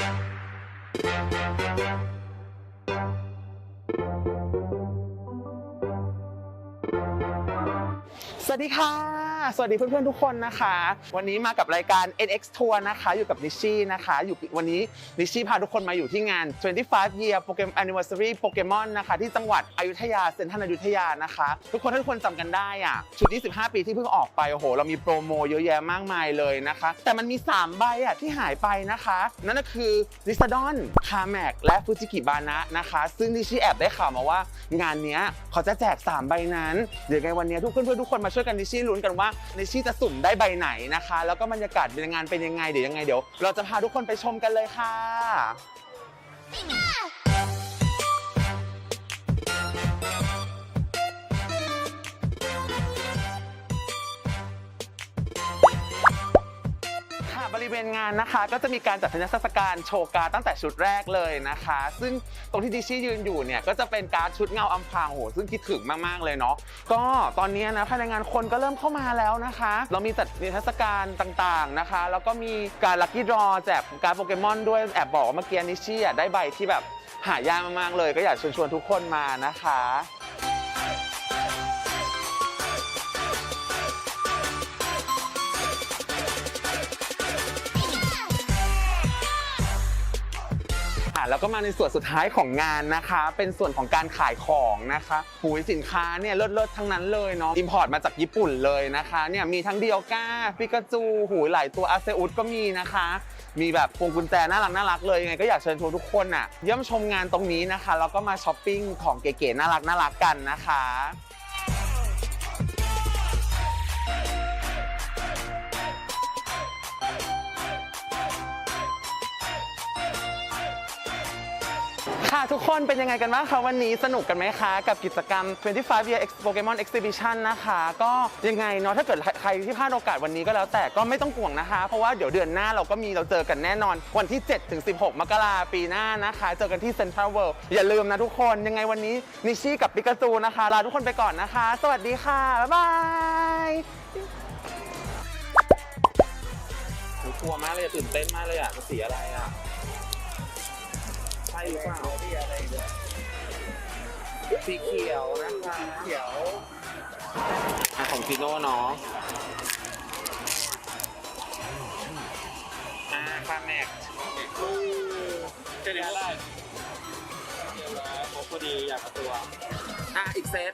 สวัสดีค่ะ สวัสดีเพื่อนๆทุกคนนะคะ วันนี้มากับรายการ NX Tour นะคะอยู่กับนิชชี่นะคะอยู่วันนี้นิชชี่พาทุกคนมาอยู่ที่งาน 25 Year Pokemon Anniversary Pokemon นะคะที่จังหวัดอยุธยาเซ็นทรัลอยุธยานะคะ ทุกคนถ้าทุกคนจำกันได้อะชุด25 ปีที่เพิ่งออกไปโอ้โหเรามีโปรโมเยอะแยะมากมายเลยนะคะ แต่มันมี 3 ใบอะที่หายไปนะคะ นั่นก็คือ l i s a d o n c a m a c และ Fujiki Bana นะคะ ซึ่งนิชชี่แอบได้ข่าวมาว่างานนี้เขาจะแจก 3 ใบนั้นเดี๋ยวไงวันนี้ทุกเพื่อนๆทุกคนมาช่วยกันนิชชี่ลุ้นกันว่าในชชี่จะสุ่มได้ใบไหนนะคะ แล้วก็บรรยากาศในงานเป็นยังไงเดี๋ยวยังไงเดี๋ยว เราจะพาทุกคนไปชมกันเลยค่ะ ริเวณงานนะคะ ก็จะมีการจัดนิทรรศการโชว์การตั้งแต่ชุดแรกเลยนะคะ ซึ่งตรงที่ดิชี่ยืนอยู่เนี่ยก็จะเป็นการชุดเงาอำพางโหซึ่งคิดถึงมากๆเลยเนาะก็ตอนนี้นะภายในงานคนก็เริ่มเข้ามาแล้วนะคะ เรามีจัดนิทรรศการต่างๆนะคะ แล้วก็มีการลัคกี้ดรอแจกการโปเกมอนด้วยแอบบอกว่าเมื่อกี้นิชี่ได้ใบที่แบบหายากมากๆเลย ก็อยากชิญชวนทุกคนมานะคะ แล้วก็มาในส่วนสุดท้ายของงานนะคะ เป็นส่วนของการขายของนะคะหูยสินค้าเนี่ยเลิศๆทั้งนั้นเลยเนาะอิมพอร์ตมาจากญี่ปุ่นเลยนะคะเนี่ยมีทั้งเดียวก้าปิกาจูหูยหลายตัวอาเซอุสก็มีนะคะ มีแบบพวงกุญแจน่ารักน่ารักเลยยังไงก็อยากเชิญชวนทุกคนอะเยี่ยมชมงานตรงนี้นะคะแล้วก็มาช้อปปิ้งของเก๋ๆน่ารักน่ารักกันนะคะ ค่ะทุกคนเป็นยังไงกันบ้างคะวันนี้สนุกกันไหมคะ กับกิจกรรม 25 Year Ex- Pokemon Exhibition นะคะ ก็ยังไงเนาะถ้าเกิดใครที่พลาดโอกาสวันนี้ก็แล้วแต่ก็ไม่ต้องห่วงนะคะ เพราะว่าเดี๋ยวเดือนหน้าเราก็มีเราเจอกันแน่นอน วันที่ 7 ถึง 16 มกราปีหน้านะคะ เจอกันที่ Central World อย่าลืมนะทุกคนยังไงวันนี้นิชี่กับปิกาจูนะคะลาทุกคนไปก่อนนะคะ สวัสดีค่ะบ๊ายบายกลัวมากเลยตื่นเต้นมากเลยอะสีอะไรอะ หรือเปล่าที่อะไรเนี่ยสีเขียวนะคะเขียวอะของฟิโน่เนาะอ่าคาแม็กจะเด้ได้เดี๋ยวมาพบพอดีอยากเอาตัว อะอีกเซต